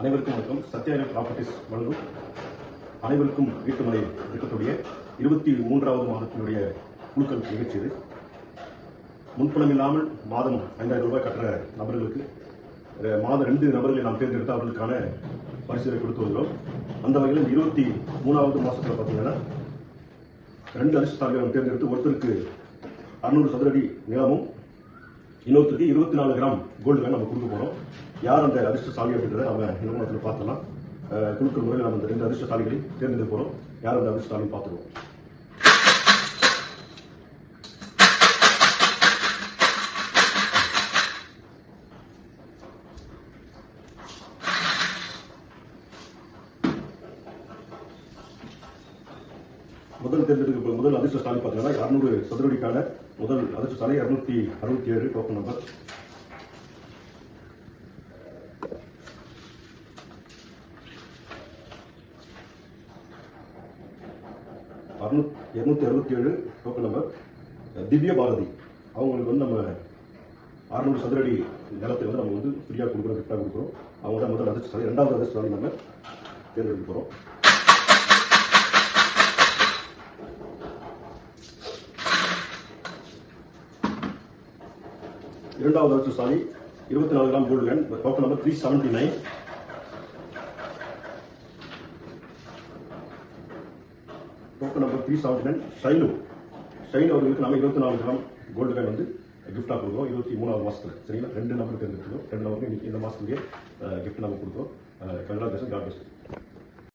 அனைவருக்கும் வணக்கம். சத்யாலய ப்ராப்பர்ட்டிஸ் வழங்கும் அனைவருக்கும் வீட்டுமனை திட்டத்துடைய இருபத்தி மூன்றாவது மாதத்தினுடைய குழுக்கள் நிகழ்ச்சி இது. முன்பணம் இல்லாமல் மாதம் ஐந்தாயிரம் ரூபாய் கட்டுற நபர்களுக்கு மாதம் ரெண்டு நபர்களை நாம் தேர்ந்தெடுத்து அவர்களுக்கான பரிசுகளை கொடுத்து வருகிறோம். அந்த வகையில் இருபத்தி மூணாவது மாதத்தில் பார்த்தீங்கன்னா ரெண்டு அதிர்ஷ்டத்தார்கள் நாம் தேர்ந்தெடுத்து ஒருத்தருக்கு அறுநூறு சதுரடி நிலமும் இன்னொருத்தருக்கு இருபத்தி நாலு கிராம் கோல்டு காயின் நம்ம கொடுக்க போறோம். யார் அந்த அதிர்ஷ்டசாலி அப்படின்றத நம்ம நிறுவனத்தில் பார்த்தலாம் கொடுக்குற முறையில் நம்ம இந்த ரெண்டு அதிர்ஷ்டசாலிகளை தேர்ந்தெடுக்க போறோம். யார் அந்த அதிர்ஷ்டசாலின்னு பார்த்துருவோம். முதல் தேர்ந்தெடுக்க முதல் அதிர்ஷ்டசாலி பார்த்தீங்கன்னா இரநூறு சதுரடிக்கான முதல் அதிர்ஷ்டசாலி இரநூத்தி அறுபத்தி ஏழு டோக்கன் நம்பர் இருநூத்தி அறுபத்தி ஏழு டோக்கன் நம்பர் திவ்ய பாரதி அவங்களுக்கு வந்து நம்ம அறுநூறு சதுரடி நிலத்தை வந்து நம்ம வந்து ஃப்ரீயாக கொடுக்குறோம் கிஃப்டாக கொடுக்குறோம். அவங்க தான் முதல் அதிர்ஷ்டசாலி ரெண்டாவது அதிர்ஷ்டசாலி நம்ம தேர்ந்தெடுக்க போகிறோம் இரண்டாவது வருஷம் சாரி இருபத்தி நாலு gram gold land token number three seventy nine token number three seventy nine Shinu Shine அவர்களுக்கு நம்ம இருபத்தி நாலு கிராம் கோல்டு காயின் வந்து uh, கிஃப்டாக கொடுக்குறோம். இருபத்தி மூணாவது மாதத்தில் சரிங்களா? ரெண்டு நம்பருக்கு தேர்ந்தெடுக்கிறோம் ரெண்டு நம்பருக்கு இன்னைக்கு இந்த மாசத்துலயே கிஃப்ட் நம்ம கொடுக்குறோம். Congratulation God